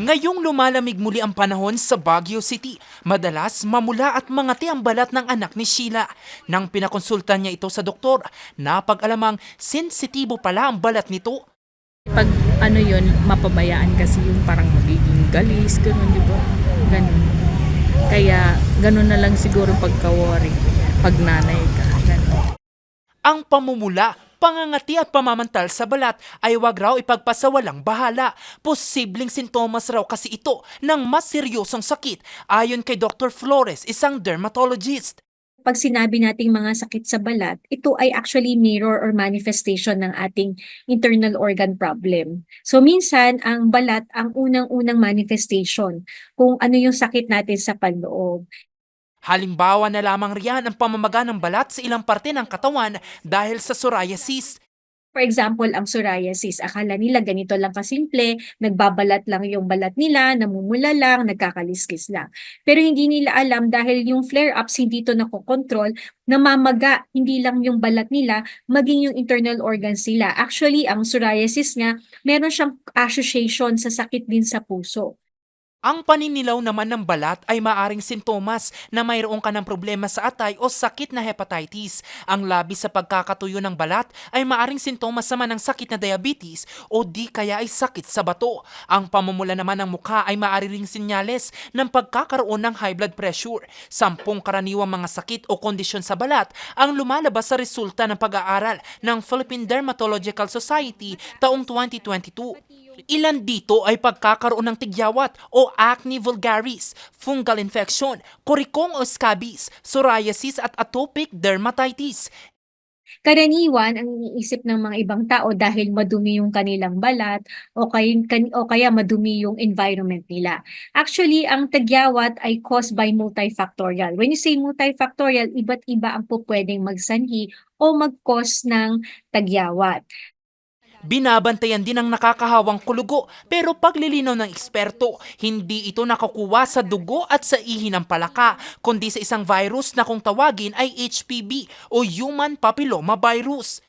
Ngayong lumalamig muli ang panahon sa Baguio City, madalas mamula at mangati ang balat ng anak ni Sheila. Nang pinakonsulta niya ito sa doktor, napag-alamang sensitibo pala ang balat nito. Pag ano yun, mapabayaan kasi yung parang magiging galis, ganun, di ba? Ganun. Kaya, ganun na lang siguro pagka-worry. Pag nanay ka, ganun. Ang pamumula, pangangati at pamamantal sa balat ay wag raw ipagpasawalang bahala. Posibleng sintomas raw kasi ito ng mas seryosong sakit ayon kay Dr. Flores, isang dermatologist. pag sinabi nating mga sakit sa balat, ito ay actually mirror or manifestation ng ating internal organ problem. So minsan, ang balat ang unang-unang manifestation kung ano yung sakit natin sa panloob. Halimbawa na lamang riyan ang pamamaga ng balat sa ilang parte ng katawan dahil sa psoriasis. For example, ang psoriasis, akala nila ganito lang kasimple, nagbabalat lang yung balat nila, namumula lang, nagkakaliskis lang. Pero hindi nila alam dahil yung flare-ups hindi to nakokontrol, namamaga hindi lang yung balat nila, maging yung internal organs nila. Actually, ang psoriasis nga, meron siyang association sa sakit din sa puso. Ang paninilaw naman ng balat ay maaring sintomas na mayroon ka ng problema sa atay o sakit na hepatitis. Ang labis sa pagkakatuyo ng balat ay maaring sintomas naman ng sakit na diabetes o di kaya ay sakit sa bato. Ang pamumula naman ng mukha ay maaari ring sinyales ng pagkakaroon ng high blood pressure. Sampung karaniwang mga sakit o kondisyon sa balat ang lumalabas sa resulta ng pag-aaral ng Philippine Dermatological Society taong 2022. Ilan dito ay pagkakaroon ng tigyawat o acne vulgaris, fungal infection, kurikong o scabies, psoriasis at atopic dermatitis. Karaniwan, ang iniisip ng mga ibang tao dahil madumi yung kanilang balat o kaya, kan- o kaya madumi yung environment nila. Actually, ang tagyawat ay caused by multifactorial. When you say multifactorial, iba't iba ang po pwedeng magsanhi o mag-cause ng tagyawat. Binabantayan din ang nakakahawang kulugo pero paglilinaw ng eksperto, hindi ito nakukuha sa dugo at sa ihi ng palaka, kundi sa isang virus na kung tawagin ay HPV o Human Papilloma Virus.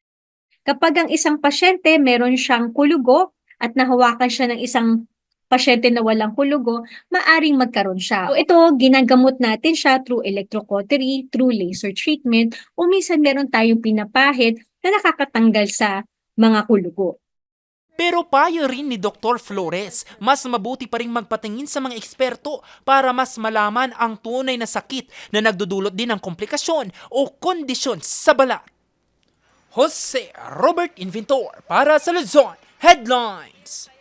Kapag ang isang pasyente meron siyang kulugo at nahawakan siya ng isang pasyente na walang kulugo, maaring magkaroon siya. So ito, ginagamot natin siya through electrocautery, through laser treatment, o minsan meron tayong pinapahid na nakakatanggal sa mga kulugo. Pero payo rin ni Dr. Flores, mas mabuti pa rin magpatingin sa mga eksperto para mas malaman ang tunay na sakit na nagdudulot din ng komplikasyon o kondisyon sa balat. Jose Robert Inventor para sa Luzon Headlines.